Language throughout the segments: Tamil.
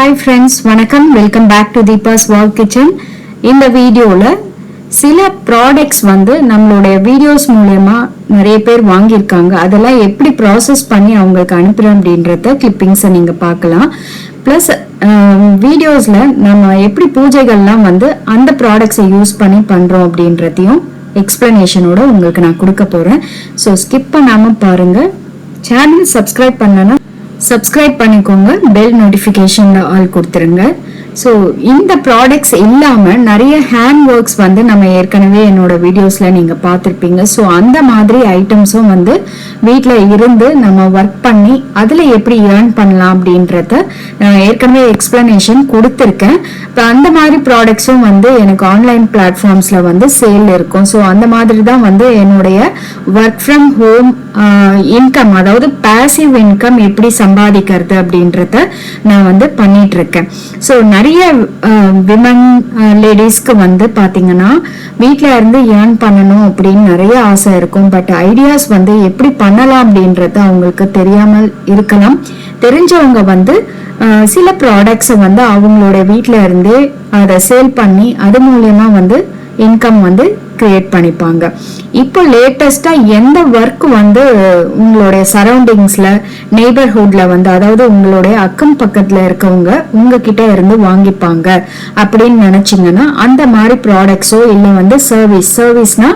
ஹாய் ஃப்ரெண்ட்ஸ் வணக்கம். Welcome back to Deepa's wall kitchen இந்த வீடியோவில் சில ப்ராடக்ட்ஸ் வந்து நம்மளுடைய வீடியோஸ் மூலயமா நிறைய பேர் வாங்கியிருக்காங்க. அதெல்லாம் எப்படி ப்ராசஸ் பண்ணி அவங்களுக்கு அனுப்புகிறோம் அப்படின்றத கிளிப்பிங்ஸை நீங்கள் பார்க்கலாம். ப்ளஸ் வீடியோஸில் நம்ம எப்படி பூஜைகள்லாம் வந்து அந்த ப்ராடக்ட்ஸை யூஸ் பண்ணி பண்ணுறோம் அப்படின்றதையும் எக்ஸ்பிளனேஷனோட உங்களுக்கு நான் கொடுக்க போகிறேன் ஸோ ஸ்கிப் பண்ணாமல் பாருங்கள் சேனல் சப்ஸ்கிரைப் பண்ணனா சப்ஸ்கிரைப் பண்ணிக்கோங்க. பெல் நோட்டிஃபிகேஷனில் ஆல் கொடுத்துருங்க. ஸோ இந்த ப்ராடக்ட்ஸ் இல்லாமல் நிறைய ஹேண்ட் ஒர்க்ஸ் வந்து நம்ம ஏற்கனவே என்னோட வீடியோஸில் நீங்கள் பார்த்துருப்பீங்க. ஸோ அந்த மாதிரி ஐட்டம்ஸும் வந்து வீட்டில் இருந்து நம்ம ஒர்க் பண்ணி அதில் எப்படி ஏர்ன் பண்ணலாம் அப்படின்றத நான் ஏற்கனவே எக்ஸ்பிளனேஷன் கொடுத்துருக்கேன். இப்போ அந்த மாதிரி ப்ராடக்ட்ஸும் வந்து எனக்கு ஆன்லைன் பிளாட்ஃபார்ம்ஸில் வந்து சேல் இருக்கும். ஸோ அந்த மாதிரி தான் வந்து என்னுடைய ஒர்க் ஃப்ரம் ஹோம் இன்கம் அதாவது பேசிவ் இன்கம் எப்படி சம்பாதிக்கிறது அப்படின்றத நான் வந்து பண்ணிட்டு இருக்கேன். ஸோ நிறைய நிறைய விமன் லேடிஸ்க்கு வந்து பார்த்தீங்கன்னா வீட்டில் இருந்து ஏர்ன் பண்ணணும் அப்படின்னு நிறைய ஆசை இருக்கும். பட் ஐடியாஸ் வந்து எப்படி பண்ணலாம் அப்படின்றது அவங்களுக்கு தெரியாமல் இருக்கலாம். தெரிஞ்சவங்க வந்து சில ப்ராடக்ட்ஸை வந்து அவங்களோட வீட்டில் இருந்தே அதை சேல் பண்ணி அது மூலயமா வந்து இன்கம் வந்து கிரியேட் பண்ணிப்பாங்க. இப்போ லேட்டஸ்டா எந்த ஒர்க் வந்து உங்களுடைய சரௌண்டிங்ஸ்ல நெய்பர்ஹுட்ல வந்து அதாவது உங்களுடைய அக்கம் பக்கத்துல இருக்கவங்க உங்ககிட்ட இருந்து வாங்கிப்பாங்க அப்படின்னு நினைச்சீங்கன்னா அந்த மாதிரி ப்ராடக்ட்ஸோ இல்லை வந்து சர்வீஸ் சர்வீஸ்னா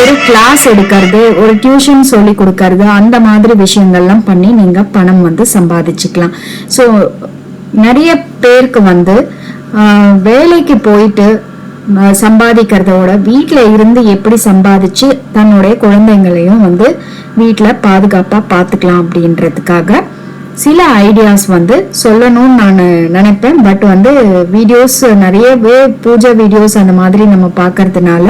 ஒரு கிளாஸ் எடுக்கிறது ஒரு டியூஷன் சொல்லி கொடுக்கறது அந்த மாதிரி விஷயங்கள்லாம் பண்ணி நீங்க பணம் வந்து சம்பாதிச்சுக்கலாம். ஸோ நிறைய பேருக்கு வந்து வேலைக்கு போயிட்டு சம்பாதிக்கிறதோட வீட்டில் இருந்து எப்படி சம்பாதிச்சு தன்னுடைய குழந்தைங்களையும் வந்து வீட்டில் பாதுகாப்பாக பார்த்துக்கலாம் அப்படின்றதுக்காக சில ஐடியாஸ் வந்து சொல்லணும்னு நான் நினைப்பேன். பட் வந்து வீடியோஸ் நிறையவே பூஜை வீடியோஸ் அந்த மாதிரி நம்ம பார்க்கறதுனால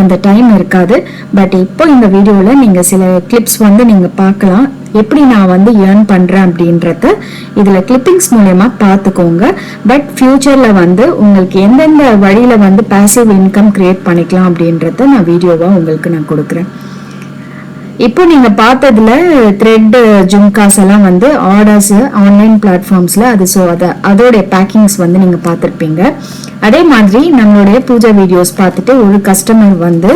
அந்த டைம் இருக்காது. பட் இப்போ இந்த வீடியோவில் நீங்கள் சில கிளிப்ஸ் வந்து நீங்கள் பார்க்கலாம் எப்படி நான் வந்து ஏர்ன் பண்ணுறேன் அப்படின்றத இதில் கிளிப்பிங்ஸ் மூலயமா பார்த்துக்கோங்க. பட் ஃப்யூச்சரில் வந்து உங்களுக்கு எந்தெந்த வழியில் வந்து பேசிவ் இன்கம் க்ரியேட் பண்ணிக்கலாம் அப்படின்றத நான் வீடியோவாக உங்களுக்கு நான் கொடுக்குறேன். இப்போ நீங்கள் பார்த்ததுல த்ரெட் ஜும்காஸ் எல்லாம் வந்து ஆர்டர்ஸ் ஆன்லைன் பிளாட்ஃபார்ம்ஸில் அது ஸோ அதை அதோடைய பேக்கிங்ஸ் வந்து நீங்கள் பார்த்துருப்பீங்க. அதே மாதிரி நம்மளுடைய பூஜை வீடியோஸ் பார்த்துட்டு ஒரு கஸ்டமர் வந்து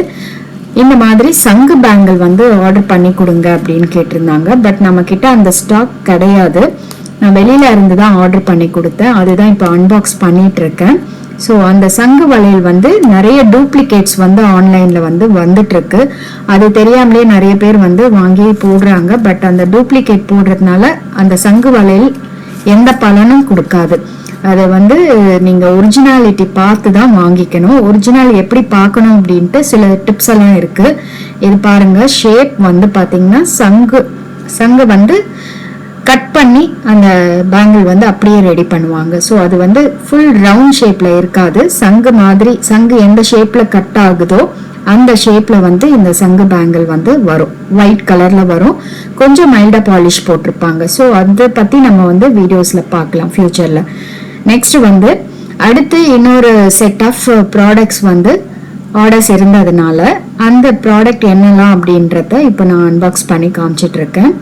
இந்த மாதிரி சங்கு பேங்கிள் வந்து ஆர்டர் பண்ணி கொடுங்க அப்படின்னு கேட்டிருந்தாங்க. பட் நம்ம கிட்ட அந்த ஸ்டாக் கிடையாது. நான் வெளியில இருந்து தான் ஆர்டர் பண்ணி கொடுத்தேன். அதுதான் இப்போ அன்பாக்ஸ் பண்ணிட்டு இருக்கேன். ஸோ அந்த சங்கு வளையல் வந்து நிறைய டூப்ளிகேட்ஸ் வந்து ஆன்லைனில் வந்து வந்துட்டு இருக்கு. அது தெரியாமலே நிறைய பேர் வந்து வாங்கி போடுறாங்க. பட் அந்த டூப்ளிகேட் போடுறதுனால அந்த சங்கு வளையல் எந்த பலனும் கொடுக்காது. அதை வந்து நீங்கள் ஒரிஜினாலிட்டி பார்த்து தான் வாங்கிக்கணும். ஒரிஜினல் எப்படி பார்க்கணும் அப்படின்ட்டு சில டிப்ஸ் எல்லாம் இருக்குது இது பாருங்கள் ஷேப் வந்து பார்த்தீங்கன்னா சங்கு சங்கு வந்து கட் பண்ணி அந்த பேங்கிள் வந்து அப்படியே ரெடி பண்ணுவாங்க. ஸோ அது வந்து ஃபுல் ரவுண்ட் ஷேப்பில் இருக்காது. சங்கு மாதிரி சங்கு எந்த ஷேப்பில் கட் ஆகுதோ அந்த ஷேப்பில் வந்து இந்த சங்கு பேங்கிள் வந்து வரும். ஒயிட் கலரில் வரும். கொஞ்சம் மைல்டாக பாலிஷ் போட்டிருப்பாங்க. ஸோ அதை பற்றி நம்ம வந்து வீடியோஸில் பார்க்கலாம் ஃப்யூச்சரில் நெக்ஸ்ட் வந்து அடுத்து இன்னொரு செட் ஆஃப் ப்ராடக்ட்ஸ் வந்து ஆர்டர்ஸ் இருந்ததுனால அந்த ப்ராடக்ட் என்னெல்லாம் அப்படின்றத இப்போ நான் அன்பாக்ஸ் பண்ணி காமிச்சிட்ருக்கேன்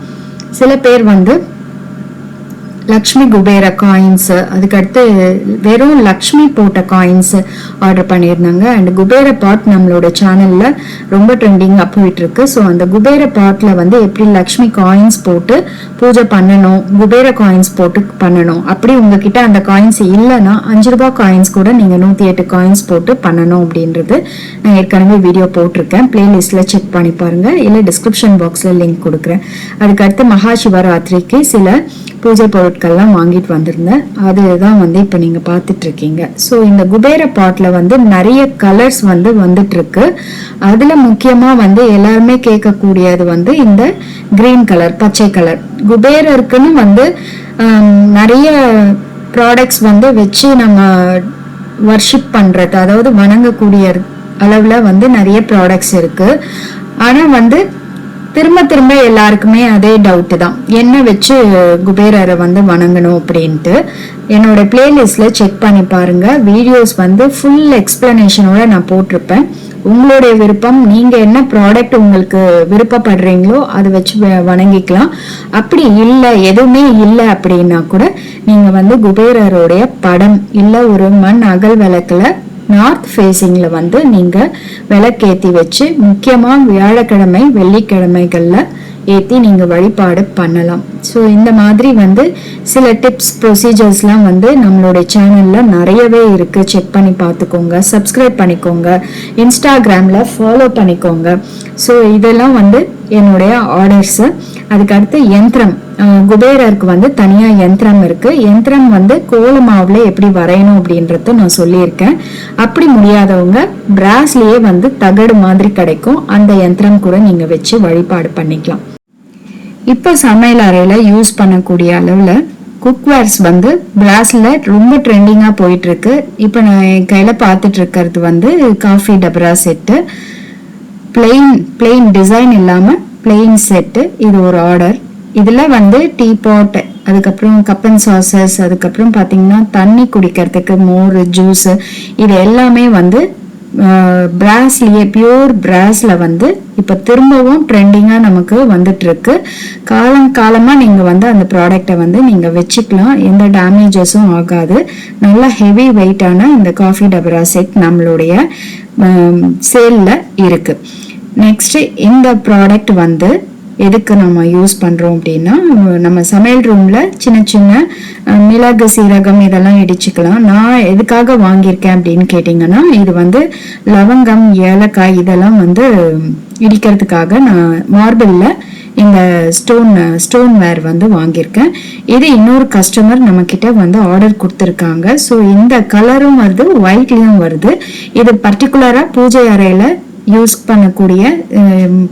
சில பேர் வந்து லக்ஷ்மி குபேர காயின்ஸ் அதுக்கடுத்து வெறும் லக்ஷ்மி போட்ட காயின்ஸ் ஆர்டர் பண்ணியிருந்தாங்க. அண்ட் குபேர பாட் நம்மளோட சேனல்ல ரொம்ப ட்ரெண்டிங்காக போயிட்டு இருக்கு ஸோ அந்த குபேர பாட்ல வந்து எப்படி லக்ஷ்மி காயின்ஸ் போட்டு பூஜை பண்ணணும் குபேர காயின்ஸ் போட்டு பண்ணணும் அப்படி உங்ககிட்ட அந்த காயின்ஸ் இல்லைன்னா அஞ்சு ரூபாய் காயின்ஸ் கூட நீங்க நூத்தி எட்டு காயின்ஸ் போட்டு பண்ணணும் அப்படின்றது நான் ஏற்கனவே வீடியோ போட்டிருக்கேன். பிளேலிஸ்ட்ல செக் பண்ணி பாருங்க. இல்லை டிஸ்கிரிப்ஷன் பாக்ஸ்ல லிங்க் கொடுக்குறேன். அதுக்கடுத்து மகா சிவராத்திரிக்கு சில பூஜை பொருட்கள்லாம் வாங்கிட்டு வந்திருந்தேன். அதுதான் வந்து இப்போ நீங்கள் பார்த்துட்டு இருக்கீங்க ஸோ இந்த குபேர பாட்டில் வந்து நிறைய கலர்ஸ் வந்து வந்துட்டு இருக்கு அதில் முக்கியமாக வந்து எல்லாருமே கேட்கக்கூடியது வந்து இந்த கிரீன் கலர் பச்சை கலர் குபேரருக்குன்னு வந்து நிறைய ப்ராடக்ட்ஸ் வந்து வச்சு நம்ம வர்ஷிப் பண்ணுறது அதாவது வணங்கக்கூடிய அளவில் வந்து நிறைய ப்ராடக்ட்ஸ் இருக்குது ஆனால் வந்து திரும்ப திரும்ப எல்லாருக்குமே அதே டவுட்டு தான். என்ன வச்சு குபேரரை வந்து வணங்கணும் அப்படின்ட்டு. என்னோட பிளேலிஸ்டில் செக் பண்ணி பாருங்கள் வீடியோஸ் வந்து ஃபுல் எக்ஸ்பிளனேஷனோட நான் போட்டிருப்பேன். உங்களுடைய விருப்பம் நீங்கள் என்ன ப்ராடக்ட் உங்களுக்கு விருப்பப்படுறீங்களோ அதை வச்சு வ- வணங்கிக்கலாம். அப்படி இல்லை எதுவுமே இல்லை அப்படின்னா கூட நீங்கள் வந்து குபேரருடைய படம் இல்லை ஒரு மண் அகல் விளக்கில் நார்த் ஃபேஸிங்கில் வந்து நீங்க விளக்கேத்தி வச்சு முக்கியமாக வியாழக்கிழமை வெள்ளிக்கிழமைகள்ல ஏற்றி நீங்கள் வழிபாடு பண்ணலாம். ஸோ இந்த மாதிரி வந்து சில டிப்ஸ் ப்ரொசீஜர்ஸ்லாம் வந்து நம்மளுடைய சேனலில் நிறையவே இருக்குது செக் பண்ணி பார்த்துக்கோங்க. சப்ஸ்கிரைப் பண்ணிக்கோங்க. இன்ஸ்டாகிராமில் ஃபாலோ பண்ணிக்கோங்க. ஸோ இதெல்லாம் வந்து என்னுடைய ஆர்டர்ஸு அதுக்கடுத்து யந்திரம். குபேரருக்கு வந்து தனியாக யந்திரம் இருக்குது யந்திரம் வந்து கோல எப்படி வரையணும் அப்படின்றத நான் சொல்லியிருக்கேன். அப்படி முடியாதவங்க பிராஸ்லேயே வந்து தகடு மாதிரி கிடைக்கும். அந்த யந்திரம் கூட நீங்கள் வச்சு வழிபாடு பண்ணிக்கலாம். இப்போ சமையல் அறையில் யூஸ் பண்ணக்கூடிய அளவில் குக்வேர்ஸ் வந்து பிளாஸில் ரொம்ப ட்ரெண்டிங்காக போயிட்டுருக்கு. இப்போ நான் என் கையில் பார்த்துட்ருக்கிறது வந்து காஃபி டபரா செட்டு பிளெயின் பிளெயின் டிசைன் இல்லாமல் பிளெயின் செட்டு இது ஒரு ஆர்டர் இதில் வந்து டீ பாட் அதுக்கப்புறம் கப்பன் சாசஸ் அதுக்கப்புறம் பார்த்தீங்கன்னா தண்ணி குடிக்கிறதுக்கு மோர் ஜூஸு இது எல்லாமே வந்து பிராஸ்லேயே பியூர் பிராஸில் வந்து இப்போ திரும்பவும் ட்ரெண்டிங்காக நமக்கு வந்துட்டுருக்கு. காலம் காலமாக நீங்கள் வந்து அந்த ப்ராடக்ட்டை வந்து நீங்கள் வச்சுக்கலாம். எந்த டேமேஜஸும் ஆகாது. நல்ல ஹெவி வெயிட்டான இந்த காஃபி டபரா செட் நம்மளுடைய சேலில் இருக்குது நெக்ஸ்ட் இந்த ப்ராடக்ட் வந்து எதுக்கு நம்ம யூஸ் பண்ணுறோம் அப்படின்னா நம்ம சமையல் ரூமில் சின்ன சின்ன மிளகு சீரகம் இதெல்லாம் இடிச்சுக்கலாம். நான் எதுக்காக வாங்கியிருக்கேன் அப்படின்னு கேட்டிங்கன்னா இது வந்து லவங்கம் ஏலக்காய் இதெல்லாம் வந்து இடிக்கிறதுக்காக நான் மார்பிளில் இந்த ஸ்டோன் ஸ்டோன் வேர் வந்து வாங்கியிருக்கேன். இது இன்னொரு கஸ்டமர் நம்மக்கிட்ட வந்து ஆர்டர் கொடுத்துருக்காங்க. ஸோ இந்த கலரும் வருது ஒயிட்லேயும் வருது. இது பர்டிகுலராக பூஜை அறையில் யூஸ் பண்ணக்கூடிய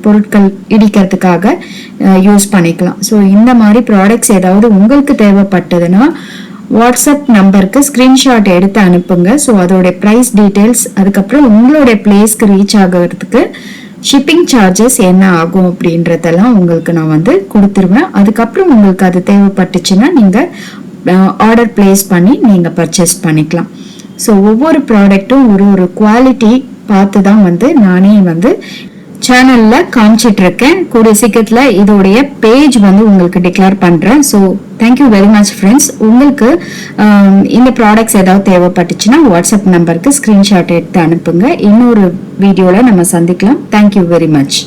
பொருட்கள் இடிக்கிறதுக்காக யூஸ் பண்ணிக்கலாம். ஸோ இந்த மாதிரி ப்ராடக்ட்ஸ் ஏதாவது உங்களுக்கு தேவைப்பட்டதுன்னா வாட்ஸ்அப் நம்பருக்கு ஸ்க்ரீன்ஷாட் எடுத்து அனுப்புங்க. ஸோ அதோட ப்ரைஸ் டீட்டெயில்ஸ் அதுக்கப்புறம் உங்களுடைய பிளேஸ்க்கு ரீச் ஆகிறதுக்கு ஷிப்பிங் சார்ஜஸ் என்ன ஆகும் அப்படின்றதெல்லாம் உங்களுக்கு நான் வந்து கொடுத்துருவேன். அதுக்கப்புறம் உங்களுக்கு அது தேவைப்பட்டுச்சுன்னா நீங்கள் ஆர்டர் பிளேஸ் பண்ணி நீங்கள் பர்ச்சேஸ் பண்ணிக்கலாம். ஸோ ஒவ்வொரு ப்ராடக்ட்டும் ஒரு ஒரு குவாலிட்டி பார்த்து தான் வந்து நானே வந்து சேனல்ல காமிச்சிட்டு இருக்கேன் கூடிய சீக்கிரத்தில் இதோடைய பேஜ் வந்து உங்களுக்கு டிக்ளேர் பண்றேன். So thank you very much friends உங்களுக்கு இந்த ப்ராடக்ட்ஸ் ஏதாவது தேவைப்பட்டுச்சுன்னா வாட்ஸ்அப் நம்பருக்கு ஸ்கிரீன்ஷாட் எடுத்து அனுப்புங்க. இன்னொரு வீடியோவில் நம்ம சந்திக்கலாம். Thank you very much